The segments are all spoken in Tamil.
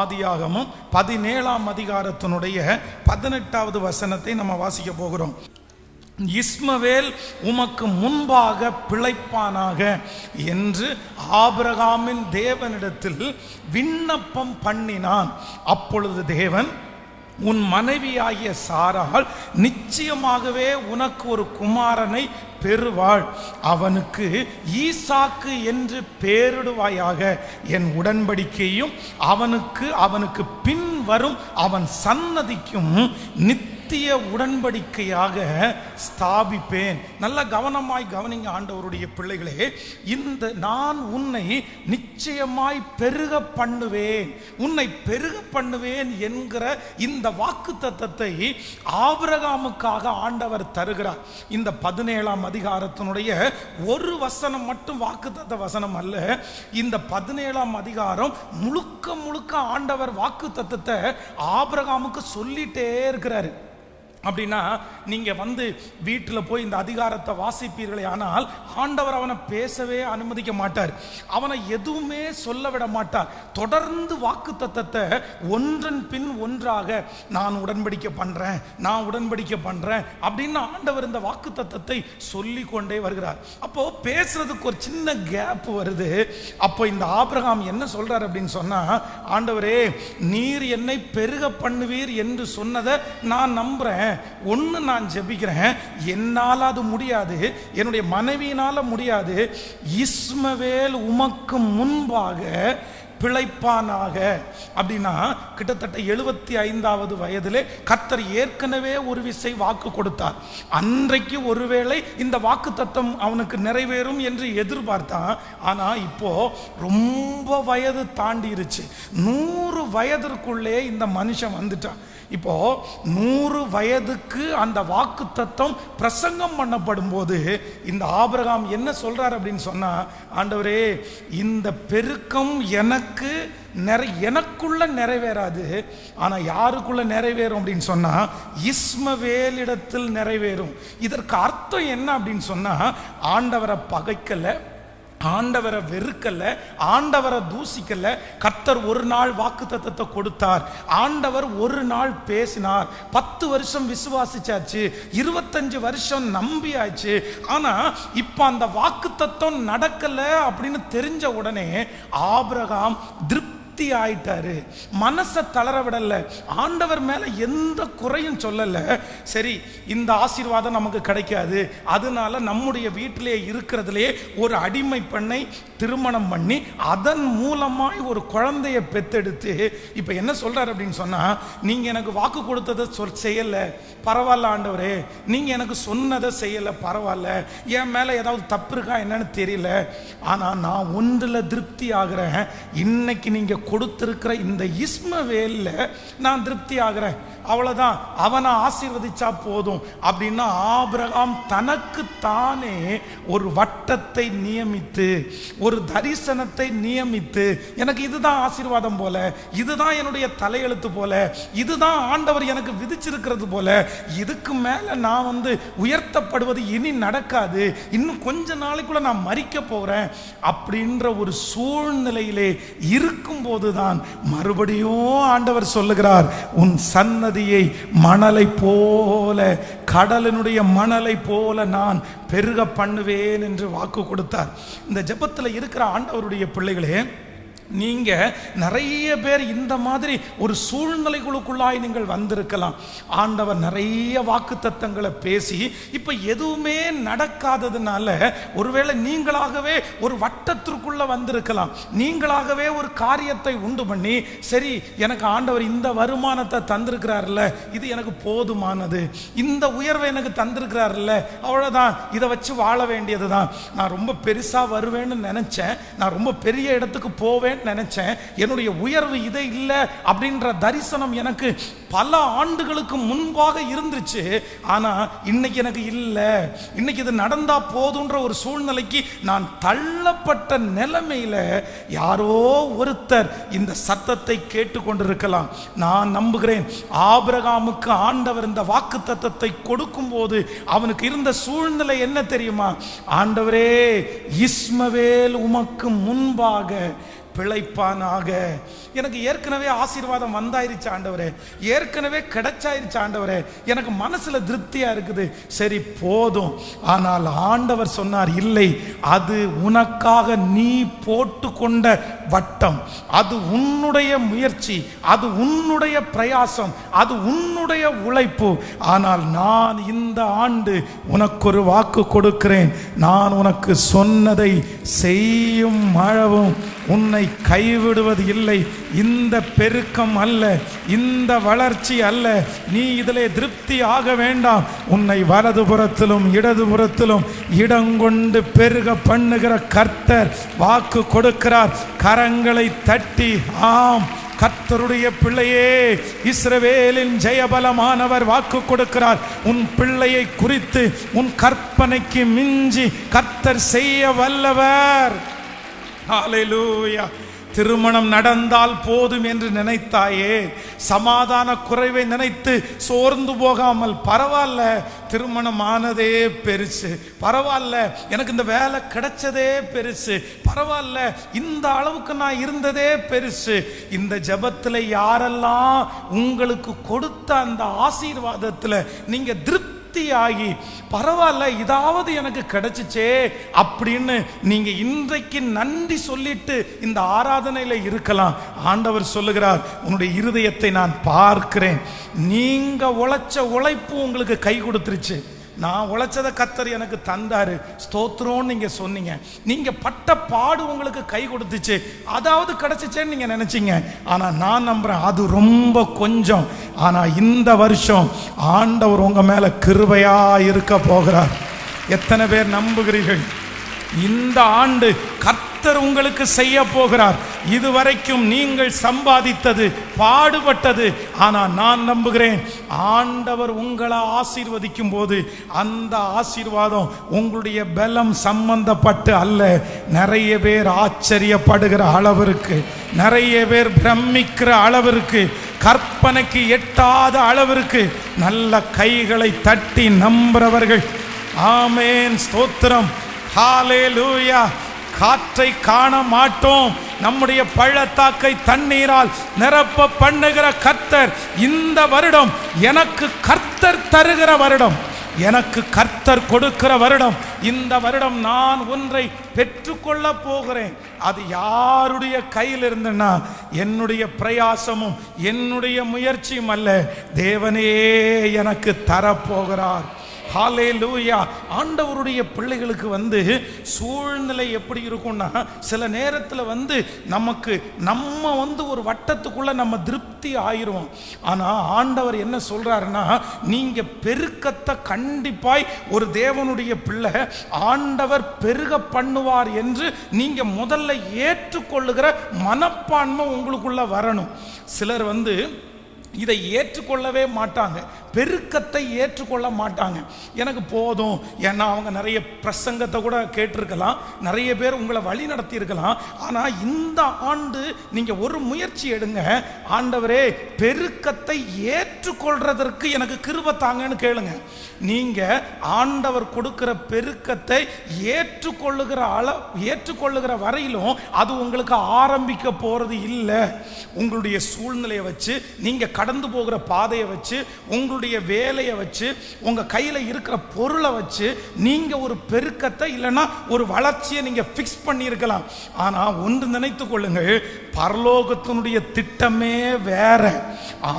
ஆதியாகமும் பதினேழாம் அதிகாரத்தினுடைய பதினெட்டாவது வசனத்தை நம்ம வாசிக்க போகிறோம். இஸ்மவேல் உமக்கு முன்பாக பிழைப்பானாக என்று ஆபிரகாமின் தேவனிடத்தில் விண்ணப்பம் பண்ணினான். அப்பொழுது தேவன் உன் மனைவியாகிய சாரால் நிச்சயமாகவே உனக்கு ஒரு குமாரனை பெறுவாள். அவனுக்கு ஈசாக்கு என்று பேரிடுவாயாக. என் உடன்படிக்கையும் அவனுக்கு அவனுக்கு பின் வரும் அவன் சன்னதிக்கும் நித்திய உடன்படிக்கையாக ஸ்தாபிப்பேன். நல்ல கவனமாய் கவனிங்க ஆண்டவருடைய பிள்ளைகளே. இந்த நான் உன்னை நிச்சயமாய் பெருக பண்ணுவேன். உன்னை பெருக பண்ணுவேன் என்கிற இந்த வாக்கு தத்தத்தை ஆபிரகாமுக்காக ஆண்டவர் தருகிறார். இந்த பதினேழாம் அதிகாரத்தினுடைய ஒரு வசனம் மட்டும் வாக்குத்தத்த வசனம் அல்ல. இந்த பதினேழாம் அதிகாரம் முழுக்க முழுக்க ஆண்டவர் வாக்கு தத்தத்தை ஆபிரகாமுக்கு சொல்லிட்டே இருக்கிறாரு. அப்படின்னா நீங்க வந்து வீட்டில் போய் இந்த அதிகாரத்தை வாசிப்பீர்களே ஆனால் ஆண்டவர் அவனை பேசவே அனுமதிக்க மாட்டார். அவனை எதுவுமே சொல்ல விட மாட்டார். தொடர்ந்து வாக்கு தத்தத்தை ஒன்றன் பின் ஒன்றாக நான் உடன்படிக்கை பண்றேன் நான் உடன்படிக்கை பண்றேன் அப்படின்னு ஆண்டவர் இந்த வாக்கு தத்தத்தை சொல்லி கொண்டே வருகிறார். அப்போ பேசுறதுக்கு ஒரு சின்ன கேப் வருது. அப்போ இந்த ஆபிரகாம் என்ன சொல்றார் அப்படின்னு சொன்னா ஆண்டவரே நீர் என்னை பெருக பண்ணுவீர் என்று சொன்னதை நான் நம்புறேன். ஒன்று நான் ஜெபிக்கிறேன் என்னால் அது முடியாது என்னுடைய மனைவியினால முடியாது இஸ்மவேல் உமக்கு முன்பாக பிழைப்பானாக. அப்படின்னா கிட்டத்தட்ட எழுபத்தி ஐந்தாவது வயதிலே கத்தர் ஏற்கனவே ஒரு விசை வாக்கு கொடுத்தார். அன்றைக்கு ஒருவேளை இந்த வாக்கு தத்தம் அவனுக்கு நிறைவேறும் என்று எதிர்பார்த்தான். ஆனா இப்போ ரொம்ப வயது தாண்டிருச்சு. நூறு வயதிற்குள்ளே இந்த மனுஷன் வந்துட்டான். இப்போ நூறு வயதுக்கு அந்த வாக்கு தத்துவம் பிரசங்கம் பண்ணப்படும் போது இந்த ஆபிரகாம் என்ன சொல்றார் அப்படின்னு சொன்னா ஆண்டவரே இந்த பெருக்கம் எனக்கு நிறை எனக்குள்ள நிறைவேறாது. ஆனா யாருக்குள்ள நிறைவேறும்? அப்படின்னு சொன்னா இஸ்மவேலிடத்தில் நிறைவேறும். இதற்கு அர்த்தம் என்ன அப்படின்னு சொன்னா ஆண்டவரை பகைக்கல ஆண்டவரை வெறுக்கல ஆண்டவரை தூசிக்கல கர்த்தர் ஒரு நாள் வாக்கு தத்தத்தை கொடுத்தார். ஆண்டவர் ஒரு நாள் பேசினார். பத்து வருஷம் விசுவாசிச்சாச்சு இருபத்தஞ்சு வருஷம் நம்பியாச்சு. ஆனா இப்ப அந்த வாக்கு தத்தம் நடக்கல அப்படின்னு தெரிஞ்ச உடனே ஆபிரகாம் திருப்தி திருப்தி ஆயிட்டாரு. மனசை தளர விடல. ஆண்டவர் மேல எந்த குறையும் சொல்லல. சரி இந்த ஆசீர்வாதம் நமக்கு கிடைக்காது. அதனால நம்முடைய வீட்டிலே இருக்கிறதுலே ஒரு அடிமை பெண்ணை திருமணம் பண்ணி அதன் மூலமாய் ஒரு குழந்தைய பெத்தெடுத்து இப்ப என்ன சொல்றாரு அப்படின்னு சொன்னா நீங்க எனக்கு வாக்கு கொடுத்ததை சொல் செய்யல. பரவாயில்ல ஆண்டவரே. நீங்க எனக்கு சொன்னதை செய்யல. பரவாயில்ல. என் மேல ஏதாவது தப்பு இருக்கா என்னன்னு தெரியல. ஆனா நான் ஒன்றுல திருப்தி ஆகிறேன். இன்னைக்கு நீங்க கொடுத்திருக்கிற இந்த இஸ்மவேல்ல நான் திருப்தி ஆகிறேன். அவ்வளவுதான். அவனை ஆசீர்வதிச்சா போதும். அப்படின்னா ஆபிரகாம் தனக்கு தானே ஒரு வட்டத்தை நியமித்து ஒரு தரிசனத்தை நியமித்து எனக்கு இதுதான் ஆசீர்வாதம் போல இதுதான் என்னுடைய தலையெழுத்து போல இதுதான் ஆண்டவர் எனக்கு விதிச்சிருக்கிறது போல இதுக்கு மேல நான் வந்து உயர்த்தப்படுவது இனி நடக்காது. இன்னும் கொஞ்ச நாளைக்குள்ள நான் மறிக்க போறேன். அப்படின்ற ஒரு சூழ்நிலையிலே போதுதான். மறுபடியும் ஆண்டவர் சொல்லுகிறார் உன் சன்னதியை மணலை போல கடலினுடைய மணலை போல நான் பெருக பண்ணுவேன் என்று வாக்கு கொடுத்தார். இந்த ஜபத்தில் இருக்கிற ஆண்டவருடைய பிள்ளைகளே நீங்கள் நிறைய பேர் இந்த மாதிரி ஒரு சூழ்நிலைகளுக்குள்ளாய் நீங்கள் வந்திருக்கலாம். ஆண்டவர் நிறைய வாக்குத்தத்தங்களை பேசி இப்போ எதுவுமே நடக்காததுனால ஒருவேளை நீங்களாகவே ஒரு வட்டத்திற்குள்ளே வந்திருக்கலாம். நீங்களாகவே ஒரு காரியத்தை உண்டு பண்ணி சரி எனக்கு ஆண்டவர் இந்த வருமானத்தை தந்திருக்கிறார்ல இது எனக்கு போதுமானது. இந்த உயர்வை எனக்கு தந்திருக்கிறார்ல அவ்வளோதான் இதை வச்சு வாழ வேண்டியது தான் நான் ரொம்ப பெருசாக வருவேன்னு நினச்சேன். நான் ரொம்ப பெரிய இடத்துக்கு போவேன். நினைச்சேன். என்னுடைய உயர்வு இதே இல்லை அப்படின்ற தரிசனம் எனக்கு பல ஆண்டுகளுக்கு முன்பாக இருந்துச்சு. ஆனா இன்னைக்கு எனக்கு இல்லை. இன்னைக்கு இது நடந்தா போதுன்ற ஒரு சூழ்நிலைக்கு நான் தள்ளப்பட்ட நிலைமையில யாரோ ஒருத்தர் இந்த சத்தத்தை கேட்டுக்கொண்டிருக்கலாம். நான் நம்புகிறேன் ஆபிரகாமுக்கு ஆண்டவர் இந்த வாக்கு தத்தத்தை கொடுக்கும்போது அவனுக்கு இருந்த சூழ்நிலை என்ன தெரியுமா? ஆண்டவரே இஸ்மவேல் உமக்கு முன்பாக பிழைப்பானாக. எனக்கு ஏற்கனவே ஆசீர்வாதம் வந்தாயிருச்சு ஆண்டவரே. ஏற்கனவே கிடைச்சாயிருச்சு ஆண்டவரே. எனக்கு மனசுல திருப்தியா இருக்குது. சரி போதும். ஆனால் ஆண்டவர் சொன்னார் இல்லை அது உனக்காக நீ போட்டுக்கொண்ட வட்டம். அது உன்னுடைய முயற்சி. அது உன்னுடைய பிரயாசம். அது உன்னுடைய உழைப்பு. ஆனால் நான் இந்த ஆண்டு உனக்கு ஒரு வாக்கு கொடுக்கிறேன். நான் உனக்கு சொன்னதை செய்யும் மழவும் உன்னை கைவிடுவது இல்லை. இந்த பெருக்கம் அல்ல இந்த வளர்ச்சி அல்ல. நீ இதிலே திருப்தி ஆக வேண்டாம். உன்னை வலதுபுறத்திலும் இடதுபுறத்திலும் இடங்கொண்டு பெருக பண்ணுகிற கர்த்தர் வாக்கு கொடுக்கிறார். கரங்களை தட்டி ஆம் கர்த்தருடைய பிள்ளையே இஸ்ரவேலின் ஜெயபலமானவர் வாக்கு கொடுக்கிறார். உன் பிள்ளையை குறித்து உன் கற்பனைக்கு மிஞ்சி கர்த்தர் செய்ய வல்லவர். ஹalleluya. திருமணம் நடந்தால் போதும் என்று நினைத்தாயே. சமாதான குறைவை நினைத்து சோர்ந்து போகாமல் பரவாயில்ல திருமணம் ஆனதே பெருசு. பரவாயில்ல எனக்கு இந்த வேலை கிடைச்சதே பெருசு. பரவாயில்ல இந்த அளவுக்கு நான் இருந்ததே பெருசு. இந்த ஜபத்தில் யாரெல்லாம் உங்களுக்கு கொடுத்த அந்த ஆசீர்வாதத்தில் நீங்க திருப்தி திருப்தியாகி பரவாயில்ல இதாவது எனக்கு கிடைச்சிச்சே அப்படின்னு நீங்க இன்றைக்கு நன்றி சொல்லிட்டு இந்த ஆராதனையில இருக்கலாம். ஆண்டவர் சொல்லுகிறார் உன்னுடைய இருதயத்தை நான் பார்க்கிறேன். நீங்க உழைச்ச உழைப்பு உங்களுக்கு கை கொடுத்துருச்சு. நான் உழைச்சதை கத்தர் எனக்கு தந்தாரு. ஸ்தோத்திரம்னு நீங்க சொன்னீங்க. நீங்க பட்ட பாடு உங்களுக்கு கை கொடுத்துச்சு. அதாவது கிடைச்சிச்சேன்னு நீங்க நினைச்சீங்க. ஆனா நான் நம்புறேன் அது ரொம்ப கொஞ்சம். ஆனா இந்த வருஷம் ஆண்டவர் உங்க மேல கிருபையா இருக்க போகிறார். எத்தனை பேர் நம்புகிறீர்கள்? இந்த ஆண்டு கர்த்தர் உங்களுக்கு செய்ய போகிறார். இதுவரைக்கும் நீங்கள் சம்பாதித்தது பாடுபட்டது. ஆனால் நான் நம்புகிறேன் ஆண்டவர் உங்களை ஆசீர்வதிக்கும் போது அந்த ஆசீர்வாதம் உங்களுடைய பலம் சம்பந்தப்பட்டு அல்ல. நிறைய பேர் ஆச்சரியப்படுகிற அளவிற்கு நிறைய பேர் பிரமிக்கிற அளவிற்கு கற்பனைக்கு எட்டாத அளவிற்கு நல்ல கைகளை தட்டி நம்புறவர்கள். ஆமேன். ஸ்தோத்திரம். ஹalleluya. காற்றை காண மாட்டோம். நம்முடைய பள்ளத்தாக்கை தண்ணீரால் நிரப்ப பண்ணுகிற கர்த்தர் இந்த வருடம் எனக்கு கர்த்தர் தருகிற வருடம். எனக்கு கர்த்தர் கொடுக்கிற வருடம். இந்த வருடம் நான் ஒன்றை பெற்றுக்கொள்ள போகிறேன். அது யாருடைய கையில் இருந்துன்னா என்னுடைய பிரயாசமும் என்னுடைய முயற்சியும் அல்ல. தேவனே எனக்கு தரப்போகிறார். ஹாலே லூயா ஆண்டவருடைய பிள்ளைகளுக்கு வந்து சூழ்நிலை எப்படி இருக்கும்னா சில நேரத்தில் வந்து நமக்கு நம்ம வந்து ஒரு வட்டத்துக்குள்ள நம்ம திருப்தி ஆயிரும். ஆனால் ஆண்டவர் என்ன சொல்கிறாருன்னா நீங்கள் பெருக்கத்தை கண்டிப்பாய் ஒரு தேவனுடைய பிள்ளை ஆண்டவர் பெருக பண்ணுவார் என்று நீங்கள் முதல்ல ஏற்றுக்கொள்ளுகிற மனப்பான்மை உங்களுக்குள்ளே வரணும். சிலர் வந்து இதை ஏற்றுக்கொள்ளவே மாட்டாங்க. பெருக்கத்தை ஏற்றுக்கொள்ள மாட்டாங்க. எனக்கு போதும். ஏன்னா அவங்க நிறைய பிரசங்கத்தை கூட கேட்டிருக்கலாம். நிறைய பேர் உங்களை வழி நடத்தியிருக்கலாம். ஆனால் இந்த ஆண்டு நீங்கள் ஒரு முயற்சி எடுங்க. ஆண்டவரே பெருக்கத்தை ஏற்றுக்கொள்றதற்கு எனக்கு கிருப தாங்கன்னு கேளுங்க. நீங்கள் ஆண்டவர் கொடுக்கிற பெருக்கத்தை ஏற்றுக்கொள்ளுகிற அள ஏற்றுக்கொள்ளுகிற வரையிலும் அது உங்களுக்கு ஆரம்பிக்க போகிறது இல்லை. உங்களுடைய சூழ்நிலையை வச்சு நீங்கள் கடந்து போகிற பாதையை வச்சு உங்களுடைய வேலையை வச்சு உங்கள் கையில் இருக்கிற பொருளை வச்சு நீங்கள் ஒரு பெருக்கத்தை இல்லைன்னா ஒரு வளர்ச்சியை நீங்கள் ஃபிக்ஸ் பண்ணியிருக்கலாம். ஆனால் ஒன்று நினைத்து கொள்ளுங்கள் பரலோகத்தினுடைய திட்டமே வேற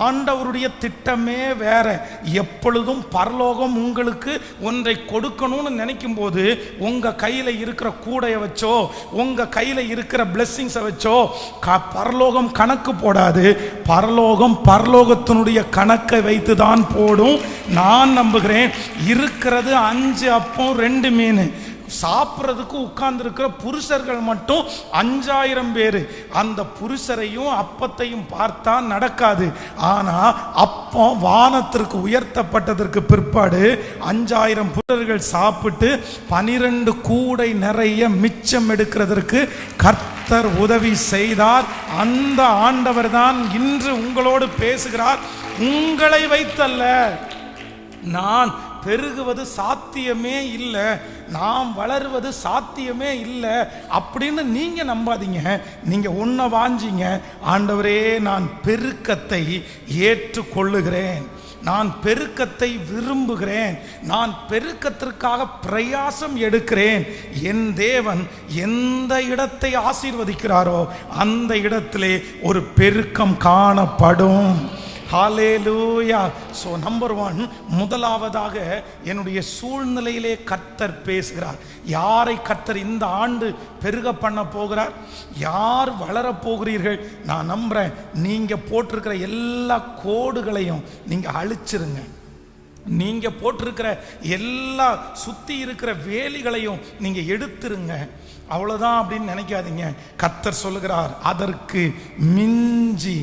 ஆண்டவருடைய திட்டமே வேற. எப்பொழுதும் பரலோகம் உங்களுக்கு ஒன்றை கொடுக்கணும்னு நினைக்கும் போது உங்க கையில இருக்கிற கூடையை வச்சோ உங்க கையில இருக்கிற பிளெஸ்ஸிங்ஸை வச்சோ க பரலோகம் கணக்கு போடாது. பரலோகம் பரலோகத்தினுடைய கணக்கை வைத்து தான் போடும். நான் நம்புகிறேன் இருக்கிறது அஞ்சு அப்பம் ரெண்டு மீன். சாப்பிட்றதுக்கு உட்கார்ந்துருக்கிற புருஷர்கள் மட்டும் அஞ்சாயிரம் பேர். அந்த புருஷரையும் அப்பத்தையும் பார்த்தா நடக்காது. ஆனால் அப்போ வானத்திற்கு உயர்த்தப்பட்டதற்கு பிற்பாடு அஞ்சாயிரம் புருஷர்கள் சாப்பிட்டு பனிரெண்டு கூடை நிறைய மிச்சம் எடுக்கிறதற்கு கர்த்தர் உதவி செய்தார். அந்த ஆண்டவர் தான் இன்று உங்களோடு பேசுகிறார். உங்களை வைத்தல்ல. நான் பெருகுவது சாத்தியமே இல்லை. நாம் வளருவது சாத்தியமே இல்லை. அப்படின்னு நீங்கள் நம்பாதீங்க. நீங்கள் உன்னை வாஞ்சிங்க. ஆண்டவரே நான் பெருக்கத்தை ஏற்றுக்கொள்ளுகிறேன். நான் பெருக்கத்தை விரும்புகிறேன். நான் பெருக்கத்திற்காக பிரயாசம் எடுக்கிறேன். என் தேவன் எந்த இடத்தை ஆசீர்வதிக்கிறாரோ அந்த இடத்திலே ஒரு பெருக்கம் காணப்படும். ஹalleluya ஸோ நம்பர் ஒன் முதலாவதாக என்னுடைய சூழ்நிலையிலே கர்த்தர் பேசுகிறார். யாரை கர்த்தர் இந்த ஆண்டு பெருக பண்ண போகிறார்? யார் வளரப் போகிறீர்கள்? நான் நம்புகிறேன் நீங்கள் போட்டிருக்கிற எல்லா கோடுகளையும் நீங்கள் அழிச்சிருங்க. நீங்கள் போட்டிருக்கிற எல்லா சுற்றி இருக்கிற வேலிகளையும் நீங்கள் எடுத்துருங்க. அவ்வளோதான் அப்படின்னு நினைக்காதீங்க. கத்தர் சொல்லுகிறார் அதற்கு மிஞ்சி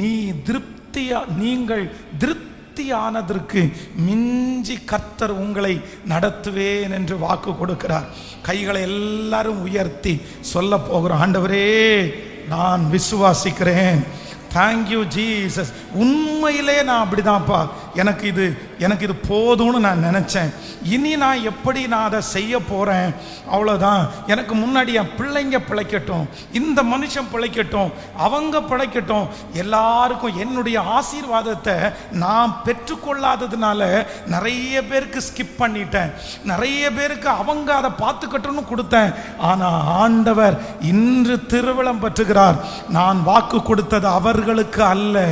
நீ திருப்தி திருப்தியா நீங்கள் திருப்தியானதற்கு மிஞ்சி கர்த்தர் உங்களை நடத்துவேன் என்று வாக்கு கொடுக்கிறார். கைகளை எல்லாரும் உயர்த்தி சொல்ல போகிறோம். ஆண்டவரே நான் விசுவாசிக்கிறேன். தேங்க்யூ ஜீசஸ் உண்மையிலே நான் அப்படிதான்ப்பா. எனக்கு இது எனக்கு இது போதும்னு நான் நினச்சேன். இனி நான் எப்படி நான் அதை செய்ய போகிறேன் அவ்வளோதான் எனக்கு முன்னாடி என் பிள்ளைங்க பிழைக்கட்டும் இந்த மனுஷன் பிழைக்கட்டும் அவங்க பிழைக்கட்டும் எல்லாருக்கும் என்னுடைய ஆசீர்வாதத்தை நான் பெற்றுக்கொள்ளாததுனால நிறைய பேருக்கு ஸ்கிப் பண்ணிட்டேன். நிறைய பேருக்கு அவங்க அதை பார்த்துக்கட்டும்னு கொடுத்தேன். ஆனால் ஆண்டவர் இன்று திருவிழம் பெற்றுகிறார். நான் வாக்கு கொடுத்தது அவர்களுக்கு அல்ல.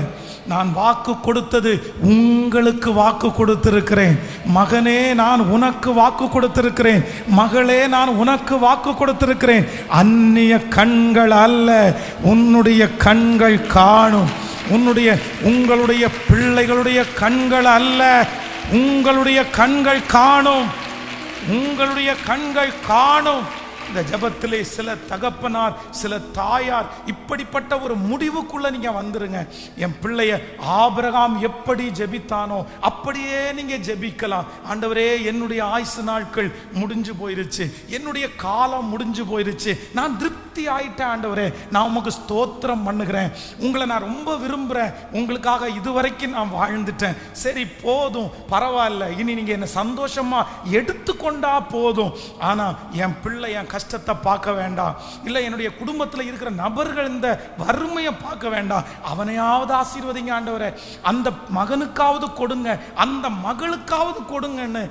நான் வாக்கு கொடுத்தது உங்களுக்கு வாக்கு கொடுத்திருக்கிறேன். மகனே நான் உனக்கு வாக்கு கொடுத்திருக்கிறேன். மகளே நான் உனக்கு வாக்கு கொடுத்திருக்கிறேன். அந்நிய கண்கள் அல்ல உன்னுடைய கண்கள் காணும். உன்னுடைய உங்களுடைய பிள்ளைகளுடைய கண்கள் அல்ல உங்களுடைய கண்கள் காணும். உங்களுடைய கண்கள் காணும். இந்த ஜபத்திலே சில தகப்பனார் சில தாயார் இப்படிப்பட்ட ஒரு முடிவுக்குள்ள நீங்க வந்துருங்க. என் பிள்ளைய ஆபிரகாம் எப்படி ஜெபித்தானோ அப்படியே நீங்க ஜெபிக்கலாம். ஆண்டவரே என்னுடைய ஆயுசு நாட்கள் முடிஞ்சு போயிருச்சு. என்னுடைய காலம் முடிஞ்சு போயிருச்சு. நான் திருப்தி ஆயிட்டேன் ஆண்டவரே. நான் உமக்கு ஸ்தோத்திரம் பண்ணுகிறேன். உங்களை நான் ரொம்ப விரும்புகிறேன் உங்களுக்காக இதுவரைக்கும் நான் வாழ்ந்துட்டேன். சரி போதும். பரவாயில்ல. இனி நீங்க என்ன சந்தோஷமா எடுத்துக்கொண்டா போதும். ஆனா என் பிள்ளை என் கஷ்டத்தை பார்க்க வேண்டாம். இல்லை என்னுடைய குடும்பத்தில் இருக்கிற நபர்கள் இந்த வறுமையை பார்க்க வேண்டாம். அவனையாவது ஆசீர்வதிங்க ஆண்டவரை. அந்த மகனுக்காவது கொடுங்க. அந்த மகளுக்காவது கொடுங்கன்னு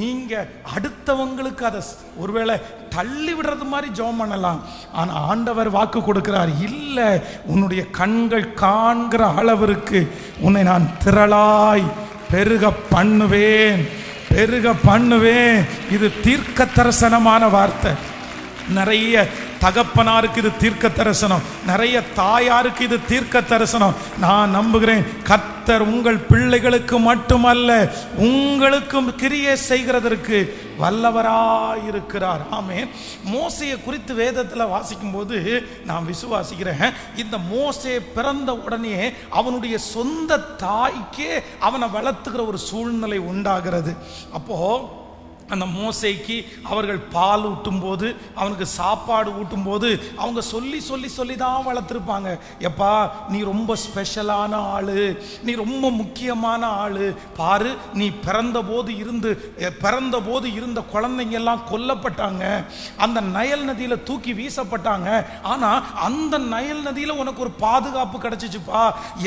நீங்கள் அடுத்தவங்களுக்கு அதை ஒருவேளை தள்ளி விடுறது மாதிரி ஜெபம் பண்ணலாம். ஆனால் ஆண்டவர் வாக்கு கொடுக்கிறார் இல்லை உன்னுடைய கண்கள் காண்கிற அளவிற்கு உன்னை நான் திரளாய் பெருக பண்ணுவேன். பெருக பண்ணுவேன். இது தீர்க்க தரிசனமான வார்த்தை. நிறைய தகப்பனாருக்கு இது தீர்க்க தரிசனம் நிறைய தாயாருக்கு இது தீர்க்க தரிசனம் நான் நம்புகிறேன் கர்த்தர் உங்கள் பிள்ளைகளுக்கு மட்டுமல்ல உங்களுக்கும் கிரியை செய்கிறதற்கு வல்லவராயிருக்கிறார். ஆமே மோசையை குறித்து வேதத்தில் வாசிக்கும்போது நான் விசுவாசிக்கிறேன். இந்த மோசே பிறந்த உடனே அவனுடைய சொந்த தாய்க்கே அவனை வளர்த்துக்கிற ஒரு சூழ்நிலை உண்டாகிறது. அப்போது அந்த மோசைக்கு அவர்கள் பால் ஊட்டும் போது அவனுக்கு சாப்பாடு ஊட்டும் போது அவங்க சொல்லி சொல்லி சொல்லி தான் வளர்த்துருப்பாங்க. எப்பா நீ ரொம்ப ஸ்பெஷலான ஆள். நீ ரொம்ப முக்கியமான ஆள். பாரு நீ பிறந்த போது இருந்து பிறந்த போது இருந்த குழந்தைங்க எல்லாம் கொல்லப்பட்டாங்க. அந்த நயல் நதியில் தூக்கி வீசப்பட்டாங்க. ஆனால் அந்த நயல் நதியில் உனக்கு ஒரு பாதுகாப்பு கிடைச்சிச்சுப்பா.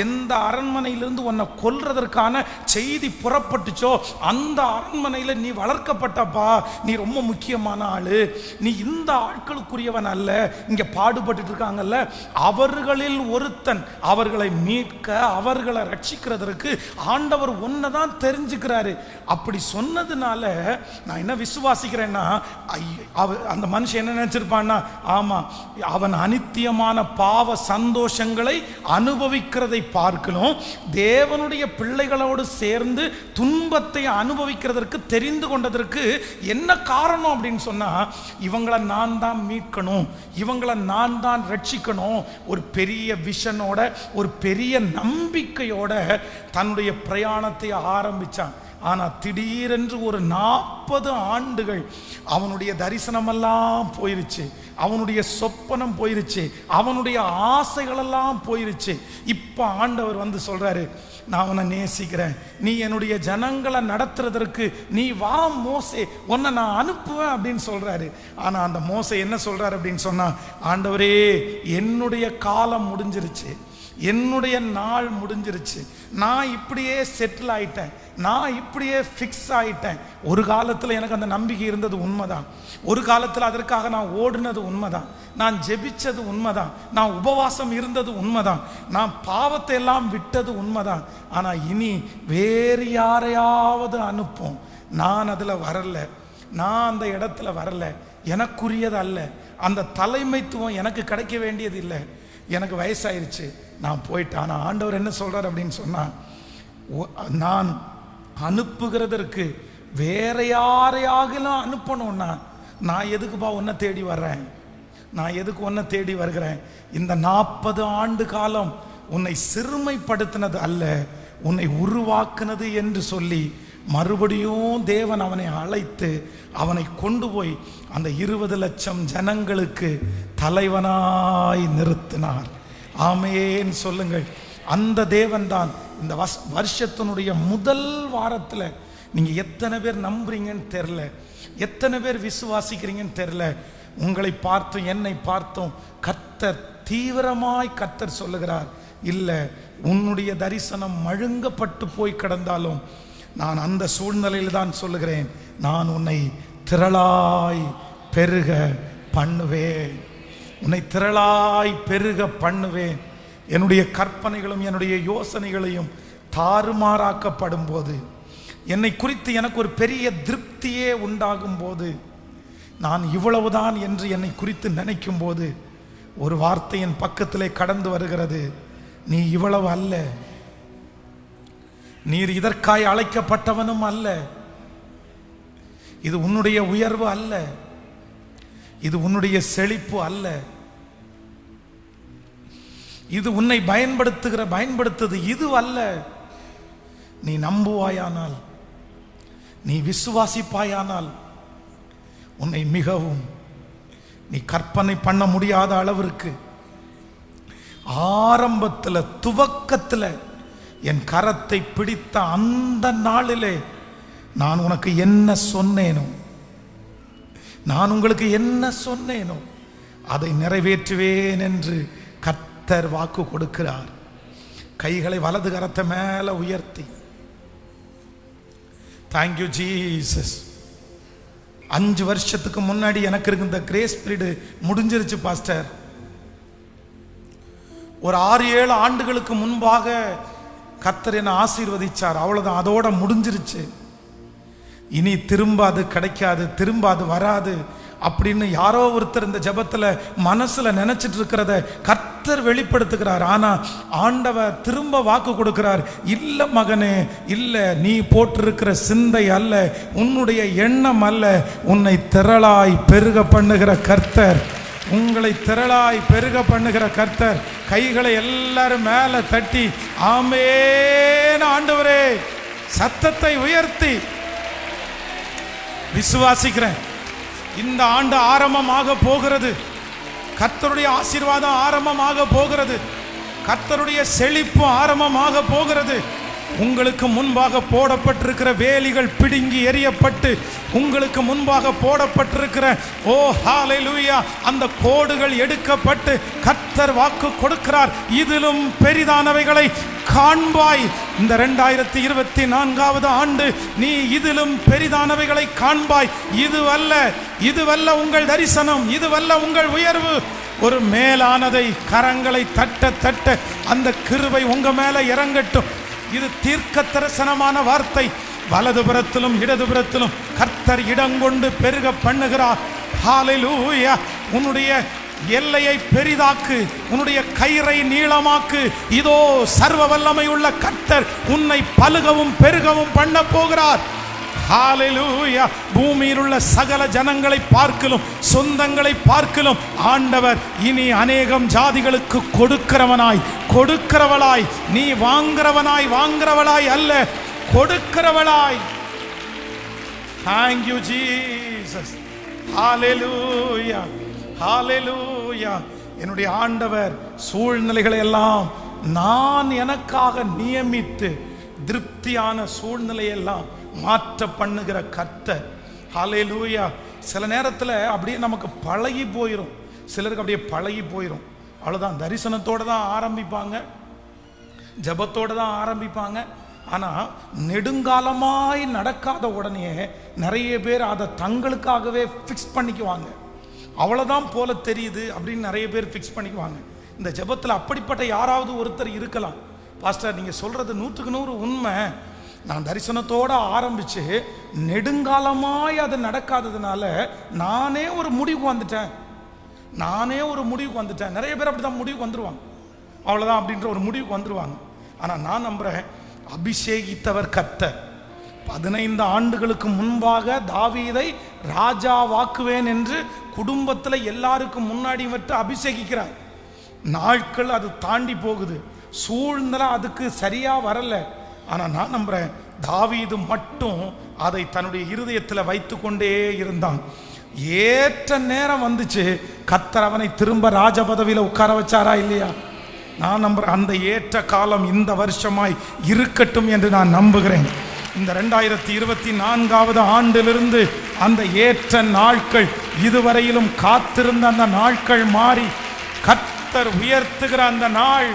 எந்த அரண்மனையிலிருந்து உன்னை கொல்றதற்கான செய்தி புறப்பட்டுச்சோ அந்த அரண்மனையில் நீ வளர்க்கப்பட்ட வளர்க்கப்பட்டப்பா நீ ரொம்ப முக்கியமான ஆளு. நீ இந்த ஆட்களுக்குரியவன் அல்ல. இங்க பாடுபட்டு இருக்காங்கல்ல. அவர்களில் ஒருத்தன் அவர்களை மீட்க அவர்களை ரட்சிக்கிறதற்கு ஆண்டவர் ஒன்றை தான் தெரிஞ்சுக்கிறாரு. அப்படி சொன்னதுனால நான் என்ன விசுவாசிக்கிறேன்னா அந்த மனுஷன் என்ன நினைச்சிருப்பான்னா ஆமா அவன் அனித்தியமான பாவ சந்தோஷங்களை அனுபவிக்கிறதை பார்க்கணும். தேவனுடைய பிள்ளைகளோடு சேர்ந்து துன்பத்தை அனுபவிக்கிறதற்கு தெரிந்து கொண்டதற்கு என்ன காரணம் அப்படின்னு சொன்னா இவங்களை நான் தான் மீட்கணும் இவங்களை நான் தான் ரட்சிக்கணும். ஒரு பெரிய விஷனோட ஒரு பெரிய நம்பிக்கையோட தன்னுடைய பிரயாணத்தை ஆரம்பிச்சான். ஆனால் திடீரென்று ஒரு நாற்பது ஆண்டுகள் அவனுடைய தரிசனமெல்லாம் போயிருச்சு அவனுடைய சொப்பனம் போயிருச்சு அவனுடைய ஆசைகளெல்லாம் போயிருச்சு. இப்போ ஆண்டவர் வந்து சொல்கிறாரு நான் உன்னை நேசிக்கிறேன். நீ என்னுடைய ஜனங்களை நடத்துறதற்கு நீ வா மோசே. உன்னை நான் அனுப்புவேன் அப்படின்னு சொல்கிறாரு ஆனால் அந்த மோசை என்ன சொல்கிறாரு அப்படின்னு சொன்னால் ஆண்டவரே என்னுடைய காலம் முடிஞ்சிருச்சு. என்னுடைய நாள் முடிஞ்சிருச்சு. நான் இப்படியே செட்டில் ஆயிட்டேன். நான் இப்படியே ஃபிக்ஸ் ஆயிட்டேன். ஒரு காலத்தில் எனக்கு அந்த நம்பிக்கை இருந்தது உண்மைதான். ஒரு காலத்தில் அதற்காக நான் ஓடினது உண்மைதான். நான் ஜெபிச்சது உண்மைதான். நான் உபவாசம் இருந்தது உண்மைதான். நான் பாவத்தை எல்லாம் விட்டது உண்மைதான். ஆனால் இனி வேறு யாரையாவது அனுப்போம். நான் அதில் வரல. நான் அந்த இடத்துல வரல. எனக்குரியது அல்ல. அந்த தலைமைத்துவம் எனக்கு கிடைக்க வேண்டியது இல்லை. எனக்கு வயசாயிருச்சு நான் போயிட்டேன். ஆனால் ஆண்டவர் என்ன சொல்கிறார் அப்படின்னு சொன்னால் நான் அனுப்புகிறதற்கு வேற யாரையாகலாம் அனுப்பணும்னா நான் எதுக்குப்பா உன்னை தேடி வர்றேன்? நான் எதுக்கு உன்னை தேடி வருகிறேன்? இந்த நாற்பது ஆண்டு காலம் உன்னை சிறுமைப்படுத்தினது அல்ல உன்னை உருவாக்குனது என்று சொல்லி மறுபடியும் தேவன் அவனை அழைத்து அவனை கொண்டு போய் அந்த இருபது லட்சம் ஜனங்களுக்கு தலைவனாய் நிறுத்தினார். ஆமேன்னு சொல்லுங்கள். அந்த தேவன் தான் இந்த வஸ் வருஷத்தினுடைய முதல் வாரத்தில் நீங்கள் எத்தனை பேர் நம்புறீங்கன்னு தெரில எத்தனை பேர் விசுவாசிக்கிறீங்கன்னு தெரில உங்களை பார்த்தும் என்னை பார்த்தும் கர்த்தர் தீவிரமாய் கர்த்தர் சொல்லுகிறார். இல்லை உன்னுடைய தரிசனம் மழுங்கப்பட்டு போய் கிடந்தாலும் நான் அந்த சூழ்நிலையில் தான் சொல்லுகிறேன். நான் உன்னை திரளாய் பெருக பண்ணுவேன். உன்னை திரளாய் பெருக பண்ணுவேன். என்னுடைய கற்பனைகளும் என்னுடைய யோசனைகளையும் தாறுமாறாக்கப்படும் போது என்னை குறித்து எனக்கு ஒரு பெரிய திருப்தியே உண்டாகும் போது நான் இவ்வளவுதான் என்று என்னை குறித்து நினைக்கும் போது ஒரு வார்த்தையின் பக்கத்திலே கடந்து வருகிறது. நீ இவ்வளவு அல்ல. நீர் இதற்காய் அழைக்கப்பட்டவனும் அல்ல. இது உன்னுடைய உயர்வு அல்ல. இது உன்னுடைய செழிப்பு அல்ல. இது உன்னை பயன்படுத்துகிற பயன்படுத்துது இது அல்ல. நீ நம்புவாயானால் நீ விசுவாசிப்பாயானால் உன்னை மிகவும் நீ கற்பனை பண்ண முடியாத அளவிற்கு ஆரம்பத்தில் துவக்கத்தில் என் கரத்தை பிடித்த அந்த நாளிலே நான் உனக்கு என்ன சொன்னேனோ நான் உங்களுக்கு என்ன சொன்னேனோ அதை நிறைவேற்றுவேன் என்று கர்த்தர் வாக்கு கொடுக்கிறார். கைகளை வலது கரத்தை மேல உயர்த்தி. தேங்க்யூ ஜீசஸ் அஞ்சு வருஷத்துக்கு முன்னாடி எனக்கு இருந்த கிரேஸ் பீரியடு முடிஞ்சிருச்சு பாஸ்டர் ஒரு ஆறு ஏழு ஆண்டுகளுக்கு முன்பாக கத்தர் என்ன ஆசீர்வதிச்சார். அவ்வளோதான் அதோட முடிஞ்சிருச்சு. இனி திரும்ப அது கிடைக்காது திரும்ப அது வராது அப்படின்னு யாரோ ஒருத்தர் இந்த ஜபத்தில் மனசுல நினச்சிட்டு இருக்கிறத கர்த்தர் வெளிப்படுத்துகிறார். ஆனால் ஆண்டவர் திரும்ப வாக்கு கொடுக்கிறார். இல்லை மகனே இல்லை நீ போட்டிருக்கிற சிந்தை அல்ல. உன்னுடைய எண்ணம் அல்ல. உன்னை திரளாய் பெருக பண்ணுகிற கர்த்தர். உங்களை திரளாய் பெருக பண்ணுகிற கர்த்தர் கைகளை எல்லாரும் மேலே தட்டி ஆமேன் ஆண்டவரே. சத்தத்தை உயர்த்தி. விசுவாசிக்கிறேன். இந்த ஆண்டு ஆரம்பமாக போகிறது. கர்த்தருடைய ஆசீர்வாதம் ஆரம்பமாக போகிறது. கர்த்தருடைய செழிப்பு ஆரம்பமாக போகிறது. உங்களுக்கு முன்பாக போடப்பட்டிருக்கிற வேலிகள் பிடுங்கி எறியப்பட்டு உங்களுக்கு முன்பாக போடப்பட்டிருக்கிற ஓ ஹalleluya அந்த கோடுகள் எடுக்கப்பட்டு கர்த்தர் வாக்கு கொடுக்கிறார். இதிலும் பெரிதானவைகளை காண்பாய். இந்த ரெண்டாயிரத்தி இருபத்தி நான்காவது ஆண்டு நீ இதிலும் பெரிதானவைகளை காண்பாய். இதுவல்ல இதுவல்ல உங்கள் தரிசனம் இதுவல்ல உங்கள் உயர்வு. ஒரு மேலானதை கரங்களை தட்ட தட்ட அந்த கிருவை உங்க மேல இறங்கட்டும். இது தீர்க்க தரிசனமான வார்த்தை. வலதுபுறத்திலும் இடதுபுறத்திலும் கர்த்தர் இடங்கொண்டு பெருக பண்ணுகிறார். ஹாலிலூயா உன்னுடைய எல்லையை பெரிதாக்கு. உன்னுடைய கயிறை நீளமாக்கு. இதோ சர்வ வல்லமை உள்ள கர்த்தர் உன்னை பழுகவும் பெருகவும் பண்ண போகிறார். ஹalleluya பூமியில் உள்ள சகல ஜனங்களை பார்க்கலும் சொந்தங்களை பார்க்கலும் ஆண்டவர் இனி அநேகம் ஜாதிகளுக்கு கொடுக்கிறவனாய் கொடுக்கிறவளாய் நீ வாங்குறவனாய் வாங்குறவளாய் அல்ல கொடுக்கிறவளாய் thank you Jesus Jesus. Hallelujah. என்னுடைய ஆண்டவர் சூழ்நிலைகளை எல்லாம் நான் எனக்காக நியமித்து திருப்தியான சூழ்நிலையெல்லாம் மாற்ற பண்ணுகிற கர்த்தர். லூயா சில நேரத்தில் அப்படியே நமக்கு பழகி போயிடும் சிலருக்கு அப்படியே பழகி போயிடும் அவ்வளோதான் தரிசனத்தோடு தான் ஆரம்பிப்பாங்க. ஜெபத்தோடு தான் ஆரம்பிப்பாங்க. ஆனால் நெடுங்காலமாய் நடக்காத உடனே நிறைய பேர் அதை தங்களுக்காகவே ஃபிக்ஸ் பண்ணிக்குவாங்க. அவ்வளோதான் போல தெரியுது அப்படின்னு நிறைய பேர் ஃபிக்ஸ் பண்ணிக்குவாங்க. இந்த ஜெபத்தில் அப்படிப்பட்ட யாராவது ஒருத்தர் இருக்கலாம். பாஸ்டர் நீங்கள் சொல்கிறது நூற்றுக்கு நூறு உண்மை. நான் தரிசனத்தோடு ஆரம்பித்து நெடுங்காலமாய் அது நடக்காததுனால நானே ஒரு முடிவுக்கு வந்துட்டேன். நானே ஒரு முடிவுக்கு வந்துட்டேன். நிறைய பேர் அப்படி தான் முடிவுக்கு வந்துடுவாங்க அவ்வளோதான் அப்படின்ற ஒரு முடிவுக்கு வந்துடுவாங்க ஆனால் நான் நம்புகிறேன் அபிஷேகித்தவர் கத்தர் பதினைந்து ஆண்டுகளுக்கு முன்பாக தாவீதை ராஜா வாக்குவேன் என்று குடும்பத்தில் எல்லாருக்கும் முன்னாடி விட்டு அபிஷேகிக்கிறார். நாட்கள் அது தாண்டி போகுது. சூழ்நிலை அதுக்கு சரியாக வரலை. ஆனால் நான் நம்புகிறேன் தாவீது மட்டும் அதை தன்னுடைய இருதயத்தில் வைத்து கொண்டே இருந்தான். ஏற்ற நேரம் வந்துச்சு. கத்தர் அவனை திரும்ப ராஜபதவியில் உட்கார வச்சாரா இல்லையா? நான் நம்புகிறேன் அந்த ஏற்ற காலம் இந்த வருஷமாய் இருக்கட்டும் என்று நான் நம்புகிறேன். இந்த ரெண்டாயிரத்தி இருபத்தி நான்காவது ஆண்டிலிருந்து அந்த ஏற்ற நாட்கள் இதுவரையிலும் காத்திருந்த அந்த நாட்கள் மாறி கத்தர் உயர்த்துகிற அந்த நாள்.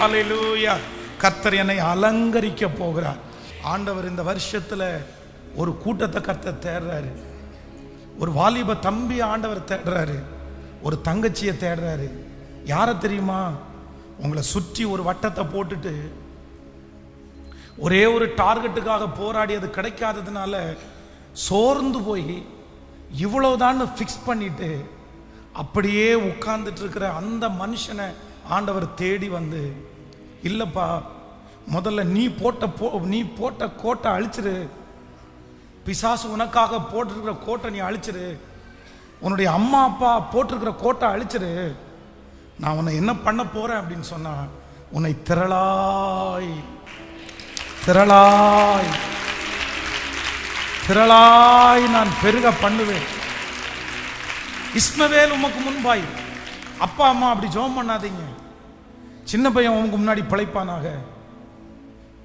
ஹalleluya. கர்த்தர் என்னை அலங்கரிக்க போகிறார். ஆண்டவர் இந்த வருஷத்துல ஒரு கூட்டத்தை கர்த்தர் தேடுறாரு. ஒரு வாலிப தம்பி ஆண்டவர் தேடுறாரு. ஒரு தங்கச்சியை தேடுறாரு. யாரை தெரியுமா? உங்களை சுற்றி ஒரு வட்டத்தை போட்டுட்டு ஒரே ஒரு டார்கெட்டுக்காக போராடி அது கிடைக்காததுனால சோர்ந்து போய் இவ்வளவுதான்னு ஃபிக்ஸ் பண்ணிட்டு அப்படியே உட்கார்ந்துட்டு இருக்கிற அந்த மனுஷனை ஆண்டவர் தேடி வந்து இல்லைப்பா முதல்ல நீ போட்ட போ நீ போட்ட கோட்டை அழிச்சிரு. பிசாசு உனக்காக போட்டிருக்கிற கோட்டை நீ அழிச்சிரு. உன்னுடைய அம்மா அப்பா போட்டிருக்கிற கோட்டை அழிச்சிரு. நான் உன்னை என்ன பண்ண போறேன் அப்படின்னு சொன்னா உன்னை திரளாய் திரளாய் திரளாய் நான் பெருக பண்ணுவேன். இஸ்மவேல் உமக்கு முன்பாய். அப்பா அம்மா அப்படி ஜோம் பண்ணாதீங்க. சின்ன பையன் உமக்கு முன்னாடி பிழைப்பானாக?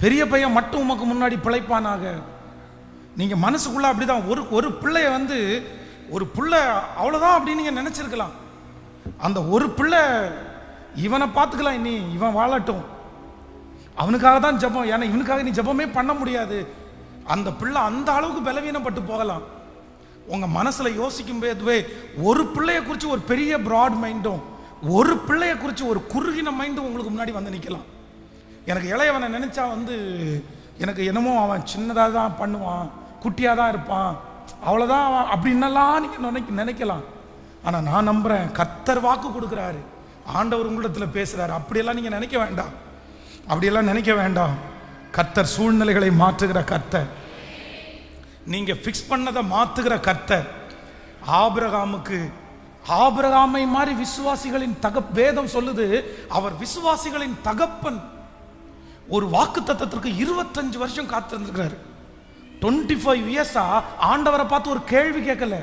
பெரிய பையன் மட்டும் உமக்கு முன்னாடி பிழைப்பானாக? நீங்க மனசுக்குள்ள அப்படிதான் ஒரு ஒரு பிள்ளைய வந்து ஒரு பிள்ளை அவ்வளவுதான் அப்படின்னு நீங்க நினைச்சிருக்கலாம். அந்த ஒரு பிள்ளை இவனை பார்த்துக்கலாம் இனி இவன் வாழட்டும். அவனுக்காக தான் ஜெபம் ஏன்னா இவனுக்காக நீ ஜெபமே பண்ண முடியாது. அந்த பிள்ளை அந்த அளவுக்கு பலவீனப்பட்டு போகலாம். உங்க மனசுல யோசிக்கும் போதுவே ஒரு பிள்ளைய குறித்து ஒரு பெரிய ப்ராட் மைண்டும் ஒரு பிள்ளையை குறித்து ஒரு குறுகின மைண்டு உங்களுக்கு முன்னாடி வந்து நிற்கலாம் எனக்கு இளையவனை நினச்சா வந்து எனக்கு என்னமோ அவன் சின்னதாக தான் பண்ணுவான் குட்டியாக தான் இருப்பான் அவ்வளோதான் அவன் அப்படின்னலாம் நீங்கள் நினைக்க நினைக்கலாம். ஆனால் நான் நம்புகிறேன் கத்தர் வாக்கு கொடுக்குறாரு. ஆண்டவர் உங்களிடத்தில் பேசுகிறாரு அப்படியெல்லாம் நீங்கள் நினைக்க வேண்டாம். அப்படியெல்லாம் நினைக்க வேண்டாம். கர்த்தர் சூழ்நிலைகளை மாற்றுகிற கர்த்தர். நீங்கள் ஃபிக்ஸ் பண்ணதை மாற்றுகிற கர்த்தர். ஆபிரகாமுக்கு ஆபிரகாமை மாதிரி விசுவாசிகளின் தக வேதம் சொல்லுது அவர் விசுவாசிகளின் தகப்பன். ஒரு வாக்கு தத்துவத்திற்கு இருபத்தஞ்சு வருஷம் காத்திருந்திருக்கிறாரு. டுவெண்ட்டி ஃபைவ் இயர்ஸா ஆண்டவரை பார்த்து ஒரு கேள்வி கேட்கல.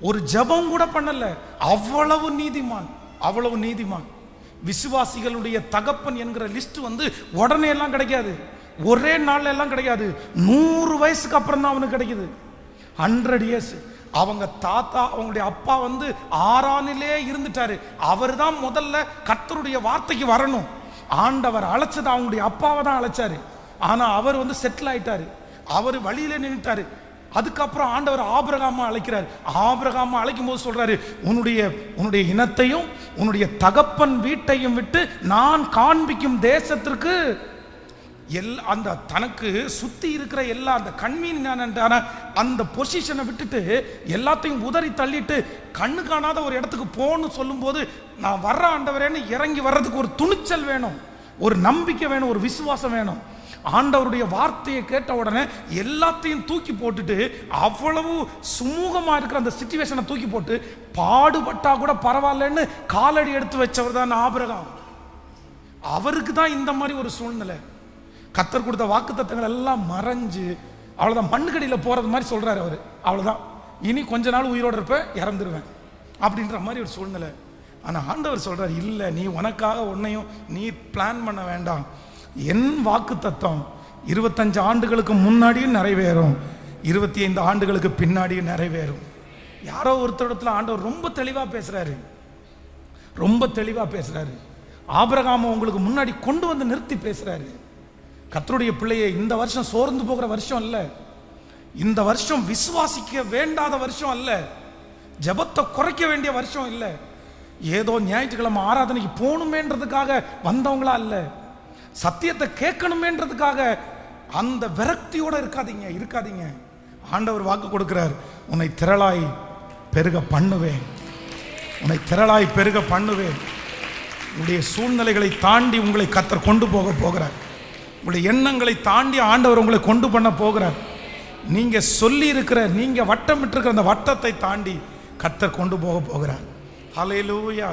ஒரு ஜெபம் கூட பண்ணல. அவ்வளவு நீதிமான் அவ்வளவு நீதிமான். விசுவாசிகளுடைய தகப்பன் என்கிற லிஸ்ட் வந்து உடனே எல்லாம் கிடைக்காது. ஒரே நாள்ல எல்லாம் கிடைக்காது. நூறு வயசுக்கு அப்புறம் தான் அவனுக்கு கிடைக்குது. ஹண்ட்ரட் இயர்ஸ் அவங்க தாத்தா அவங்களுடைய அப்பா வந்து ஆறானிலே இருந்துட்டாரு. அவர் தான் முதல்ல கர்த்தருடைய வார்த்தைக்கு வரணும். ஆண்டவர் அழைச்சது அவங்களுடைய அப்பாவை தான் அழைச்சாரு. ஆனால் அவர் வந்து செட்டில் ஆயிட்டாரு. அவர் வழியில நின்றுட்டாரு அதுக்கப்புறம் ஆண்டவர் ஆபிரகாமா அழைக்கிறார். ஆபிரகாமா அழைக்கும் போது சொல்றாரு உன்னுடைய உன்னுடைய இனத்தையும் உன்னுடைய தகப்பன் வீட்டையும் விட்டு நான் காண்பிக்கும் தேசத்திற்கு எல் அந்த தனக்கு சுத்தி இருக்கிற எல்லா அந்த கன்வீனியான அந்த பொசிஷனை விட்டுட்டு எல்லாத்தையும் உதறி தள்ளிட்டு கண்ணு காணாத ஒரு இடத்துக்கு போகணும்னு சொல்லும்போது நான் வர்ற ஆண்டவரேன்னு இறங்கி வர்றதுக்கு ஒரு துணிச்சல் வேணும். ஒரு நம்பிக்கை வேணும் ஒரு விசுவாசம் வேணும். ஆண்டவருடைய வார்த்தையை கேட்ட உடனே எல்லாத்தையும் தூக்கி போட்டுட்டு அவ்வளவு சுமூகமா இருக்கிற அந்த சுச்சுவேஷனை தூக்கி போட்டு பாடுபட்டா கூட பரவாயில்லன்னு காலடி எடுத்து வச்சவர் தான் ஆபிரகாம். அவருக்கு தான் இந்த மாதிரி ஒரு சூழ்நிலை. கத்தர் கொடுத்த வாக்குத்தத்தங்கள் எல்லாம் மறைஞ்சு அவ்வளோதான் மண்ணுக்கடியில் போகிறது மாதிரி சொல்கிறார் அவர். அவ்வளோதான் இனி கொஞ்ச நாள் உயிரோடு இருப்பேன் இறந்துருவேன். அப்படின்ற மாதிரி ஒரு சூழ்நிலை. ஆனால் ஆண்டவர் சொல்கிறார் இல்லை நீ உனக்காக உன்னையும் நீ பிளான் பண்ண வேண்டாம். என் வாக்கு தத்துவம் இருபத்தஞ்சு ஆண்டுகளுக்கு முன்னாடியும் நிறைவேறும். இருபத்தி ஐந்து ஆண்டுகளுக்கு பின்னாடியும் நிறைவேறும். யாரோ ஒருத்தரிடத்தில் ஆண்டவர் ரொம்ப தெளிவாக பேசுகிறாரு ரொம்ப தெளிவாக பேசுகிறாரு ஆபரகாம உங்களுக்கு முன்னாடி கொண்டு வந்து நிறுத்தி பேசுகிறாரு கத்தருடைய பிள்ளையை இந்த வருஷம் சோர்ந்து போகிற வருஷம் அல்ல. இந்த வருஷம் விசுவாசிக்க வேண்டாத வருஷம் அல்ல. ஜெபத்தை குறைக்க வேண்டிய வருஷம் இல்லை. ஏதோ ஞாயிற்றுக்கிழமை ஆராதனைக்கு போகணுமேன்றதுக்காக வந்தவங்களா அல்ல. சத்தியத்தை கேட்கணுமேன்றதுக்காக அந்த விரக்தியோட இருக்காதீங்க இருக்காதீங்க. ஆண்டவர் வாக்கு கொடுக்கிறார் உன்னை திரளாய் பெருக பண்ணுவேன். உன்னை திரளாய் பெருக பண்ணுவேன். உங்களுடைய சூழ்நிலைகளை தாண்டி உங்களை கத்தர் கொண்டு போக போகிறார். உங்களுடைய எண்ணங்களை தாண்டி ஆண்டவர் உங்களை கொண்டு பண்ண போகிறார். நீங்கள் சொல்லி இருக்கிற வட்டமிட்டு வட்டமிட்டிருக்கிற அந்த வட்டத்தை தாண்டி கத்தர் கொண்டு போக போகிறார். ஹலையிலூயா